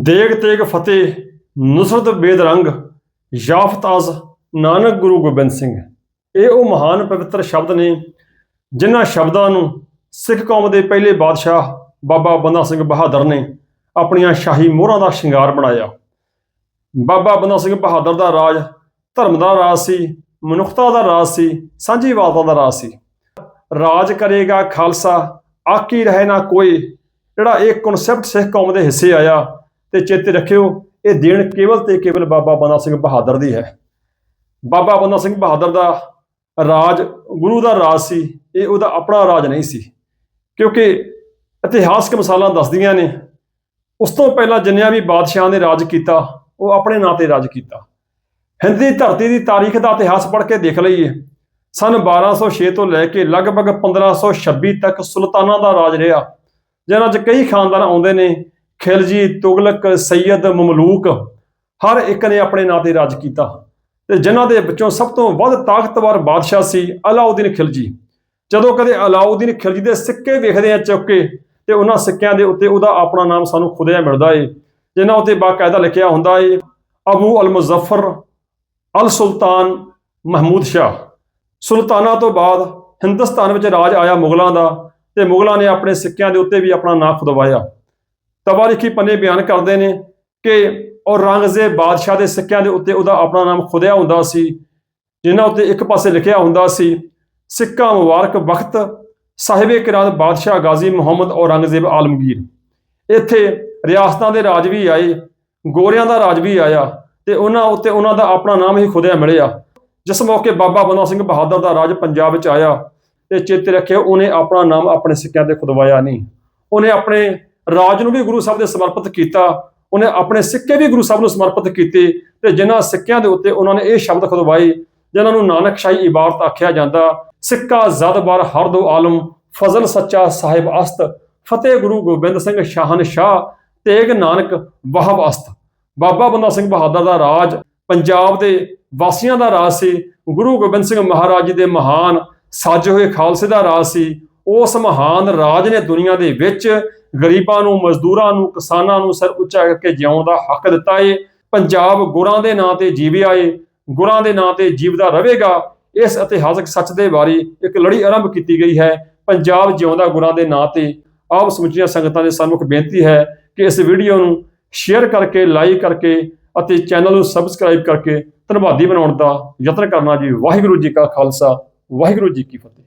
ਦੇਗ ਤੇਗ ਫਤਿਹ, ਨੁਸਰਤ ਬੇਦਰੰਗ ਯਾਫਤਾਜ਼ ਨਾਨਕ ਗੁਰੂ ਗੋਬਿੰਦ ਸਿੰਘ। ਇਹ ਉਹ ਮਹਾਨ ਪਵਿੱਤਰ ਸ਼ਬਦ ਨੇ, ਜਿਨ੍ਹਾਂ ਸ਼ਬਦਾਂ ਨੂੰ ਸਿੱਖ ਕੌਮ ਦੇ ਪਹਿਲੇ ਬਾਦਸ਼ਾਹ ਬਾਬਾ ਬੰਦਾ ਸਿੰਘ ਬਹਾਦਰ ਨੇ ਆਪਣੀਆਂ ਸ਼ਾਹੀ ਮੋਹਰਾਂ ਦਾ ਸ਼ਿੰਗਾਰ ਬਣਾਇਆ। ਬਾਬਾ ਬੰਦਾ ਸਿੰਘ ਬਹਾਦਰ ਦਾ ਰਾਜ ਧਰਮ ਦਾ ਰਾਜ ਸੀ, ਮਨੁੱਖਤਾ ਦਾ ਰਾਜ ਸੀ ਸਾਂਝੀ ਵਾਲਤਾ ਦਾ ਰਾਜ ਸੀ। ਰਾਜ ਕਰੇਗਾ ਖਾਲਸਾ, ਆਕੀ ਰਹੇ ਨਾ ਕੋਈ। ਜਿਹੜਾ ਇਹ ਕਨਸੈਪਟ ਸਿੱਖ ਕੌਮ ਦੇ ਹਿੱਸੇ ਆਇਆ ਤੇ ਚੇਤੇ ਰੱਖਿਓ, ਇਹ ਦੇਣ ਕੇਵਲ ਤੇ ਕੇਵਲ ਬਾਬਾ ਬੰਦਾ ਸਿੰਘ ਬਹਾਦਰ ਦੀ ਹੈ। ਬਾਬਾ ਬੰਦਾ ਸਿੰਘ ਬਹਾਦਰ ਦਾ ਰਾਜ, ਗੁਰੂ ਦਾ ਰਾਜ ਸੀ, ਇਹ ਉਹਦਾ ਆਪਣਾ ਰਾਜ ਨਹੀਂ ਸੀ। ਕਿਉਂਕਿ ਇਤਿਹਾਸਕ ਮਿਸਾਲਾਂ ਦੱਸਦੀਆਂ ਨੇ, ਉਸ ਤੋਂ ਪਹਿਲਾਂ ਜਿੰਨਿਆਂ ਵੀ ਬਾਦਸ਼ਾਹਾਂ ਨੇ ਰਾਜ ਕੀਤਾ, ਉਹ ਆਪਣੇ ਨਾਂ ਤੇ ਰਾਜ ਕੀਤਾ। ਹਿੰਦ ਦੀ ਧਰਤੀ ਦੀ ਤਾਰੀਖ ਦਾ ਇਤਿਹਾਸ ਪੜ੍ਹ ਕੇ ਦੇਖ ਲਈਏ, ਸਨ 1206 ਤੋਂ ਲੈ ਕੇ ਲਗਭਗ 1526 ਤੱਕ ਸੁਲਤਾਨਾਂ ਦਾ ਰਾਜ ਰਿਹਾ ਜਿਹਨਾਂ 'ਚ ਕਈ ਖਾਨਦਾਨ ਆਉਂਦੇ ਨੇ ਖਿਲਜੀ, ਤੁਗਲਕ, ਸੈਯਦ, ਮਮਲੂਕ, ਹਰ ਇੱਕ ਨੇ ਆਪਣੇ ਨਾਂ ਤੇ ਰਾਜ ਕੀਤਾ। ਤੇ ਜਿਨ੍ਹਾਂ ਦੇ ਵਿੱਚੋਂ ਸਭ ਤੋਂ ਵੱਧ ਤਾਕਤਵਰ ਬਾਦਸ਼ਾਹ ਸੀ ਅਲਾਉਦੀਨ ਖਿਲਜੀ। ਜਦੋਂ ਕਦੇ ਅਲਾਉਦੀਨ ਖਿਲਜੀ ਦੇ ਸਿੱਕੇ ਵੇਖਦੇ ਆ ਚੁੱਕੇ ਕੇ, ਤੇ ਉਹਨਾਂ ਸਿੱਕਿਆਂ ਦੇ ਉੱਤੇ ਉਹਦਾ ਆਪਣਾ ਨਾਮ ਸਾਨੂੰ ਖੁਦਿਆ ਮਿਲਦਾ ਏ, ਜਿਨ੍ਹਾਂ ਉੱਤੇ ਬਾਕਾਇਦਾ ਲਿਖਿਆ ਹੁੰਦਾ ਏ, ਅਬੂ ਅਲ ਮੁਜ਼ੱਫਰ ਅਲ ਸੁਲਤਾਨ ਮਹਿਮੂਦ ਸ਼ਾਹ। ਸੁਲਤਾਨਾਂ ਤੋਂ ਬਾਅਦ ਹਿੰਦੁਸਤਾਨ ਵਿੱਚ ਰਾਜ ਆਇਆ ਮੁਗਲਾਂ ਦਾ, ਤੇ ਮੁਗਲਾਂ ਨੇ ਆਪਣੇ ਸਿੱਕਿਆਂ ਦੇ ਉੱਤੇ ਵੀ ਆਪਣਾ ਨਾਮ ਖੁਦਵਾਇਆ। ਤਵਾਰੀਖੀ ਪੰਨੇ ਬਿਆਨ ਕਰਦੇ ਨੇ ਕਿ ਔਰੰਗਜ਼ੇਬ ਬਾਦਸ਼ਾਹ ਦੇ ਸਿੱਕਿਆਂ ਦੇ ਉੱਤੇ ਉਹਦਾ ਆਪਣਾ ਨਾਮ ਖੁਦਿਆ ਹੁੰਦਾ ਸੀ, ਜਿਨ੍ਹਾਂ ਉੱਤੇ ਇੱਕ ਪਾਸੇ ਲਿਖਿਆ ਹੁੰਦਾ ਸੀ, ਸਿੱਕਾ ਮੁਬਾਰਕ ਵਕਤ ਸਾਹਿਬੇ ਕਿਰਾਤ ਬਾਦਸ਼ਾਹ ਗਾਜ਼ੀ ਮੁਹੰਮਦ ਔਰੰਗਜ਼ੇਬ ਆਲਮਗੀਰ। ਇੱਥੇ ਰਿਆਸਤਾਂ ਦੇ ਰਾਜ ਵੀ ਆਏ, ਗੋਰਿਆਂ ਦਾ ਰਾਜ ਵੀ ਆਇਆ ਤੇ ਉਹਨਾਂ ਉੱਤੇ ਉਹਨਾਂ ਦਾ ਆਪਣਾ ਨਾਮ ਹੀ ਖੁਦਿਆ ਮਿਲਿਆ। ਜਿਸ ਮੌਕੇ ਬਾਬਾ ਬੰਦਾ ਸਿੰਘ ਬਹਾਦਰ ਦਾ ਰਾਜ ਪੰਜਾਬ ਵਿੱਚ ਆਇਆ ਤੇ ਚੇਤੇ ਰੱਖਿਓ ਉਹਨੇ ਆਪਣਾ ਨਾਮ ਆਪਣੇ ਸਿੱਕਿਆਂ ਤੇ ਖੁਦਵਾਇਆ ਨਹੀਂ। ਉਹਨੇ ਆਪਣੇ ਰਾਜ ਨੂੰ ਵੀ ਗੁਰੂ ਸਾਹਿਬ ਦੇ ਸਮਰਪਿਤ ਕੀਤਾ, ਉਹਨੇ ਆਪਣੇ ਸਿੱਕੇ ਵੀ ਗੁਰੂ ਸਾਹਿਬ ਨੂੰ ਸਮਰਪਿਤ ਕੀਤੇ ਤੇ ਜਿਨ੍ਹਾਂ ਸਿੱਕਿਆਂ ਦੇ ਉੱਤੇ ਉਹਨਾਂ ਨੇ ਇਹ ਸ਼ਬਦ ਖੁਦਵਾਏ, ਜਿਨ੍ਹਾਂ ਨੂੰ ਨਾਨਕਸ਼ਾਹੀ ਇਬਾਰਤ ਆਖਿਆ ਜਾਂਦਾ, ਸਿੱਕਾ ਜ਼ਦ ਬਰ ਹਰ ਦੋ ਆਲਮ, ਫਜ਼ਲ ਸੱਚਾ ਸਾਹਿਬ ਅਸਤ, ਫਤਿਹ ਗੁਰੂ ਗੋਬਿੰਦ ਸਿੰਘ ਸ਼ਾਹਨ ਸ਼ਾਹ, ਤੇਗ ਨਾਨਕ ਵਾਹਬ ਅਸਤ। ਬਾਬਾ ਬੰਦਾ ਸਿੰਘ ਬਹਾਦਰ ਦਾ ਰਾਜ, ਪੰਜਾਬ ਦੇ ਵਾਸੀਆਂ ਦਾ ਰਾਜ ਸੀ, ਗੁਰੂ ਗੋਬਿੰਦ ਸਿੰਘ ਮਹਾਰਾਜ ਜੀ ਦੇ ਮਹਾਨ, ਸਾਜੇ ਹੋਏ ਖਾਲਸੇ ਦਾ ਰਾਜ ਸੀ, ਉਸ ਮਹਾਨ ਰਾਜ ਨੇ ਦੁਨੀਆ ਦੇ ਵਿੱਚ ਗਰੀਬਾਂ ਨੂੰ, ਮਜ਼ਦੂਰਾਂ ਨੂੰ, ਕਿਸਾਨਾਂ ਨੂੰ ਸਿਰ ਉੱਚਾ ਕਰਕੇ ਜਿਉਣ ਦਾ ਹੱਕ ਦਿੱਤਾ ਏ। ਪੰਜਾਬ ਗੁਰਾਂ ਦੇ ਨਾਂ ਤੇ ਜੀਵਿਆ ਏ, ਗੁਰਾਂ ਦੇ ਨਾਂ ਤੇ ਜੀਵਦਾ ਰਹੇਗਾ। ਇਸ ਇਤਿਹਾਸਕ ਸੱਚ ਦੇ ਬਾਰੇ ਇੱਕ ਲੜੀ ਆਰੰਭ ਕੀਤੀ ਗਈ ਹੈ। ਪੰਜਾਬ ਜਿਉਂਦਾ ਗੁਰਾਂ ਦੇ ਨਾਂ ਤੇ। ਆਪ ਸਮੁੱਚੀਆਂ ਸੰਗਤਾਂ ਦੇ ਸਾਹਮਣੇ ਬੇਨਤੀ ਹੈ ਕਿ ਇਸ ਵੀਡੀਓ ਨੂੰ ਸ਼ੇਅਰ ਕਰਕੇ, ਲਾਈਕ ਕਰਕੇ ਅਤੇ ਚੈਨਲ ਨੂੰ ਸਬਸਕ੍ਰਾਈਬ ਕਰਕੇ ਧੰਨਵਾਦੀ ਬਣਾਉਣ ਦਾ ਯਤਨ ਕਰਨਾ ਜੀ। ਵਾਹਿਗੁਰੂ ਜੀ ਕਾ ਖਾਲਸਾ, ਵਾਹਿਗੁਰੂ ਜੀ ਕੀ ਫਤਿਹ।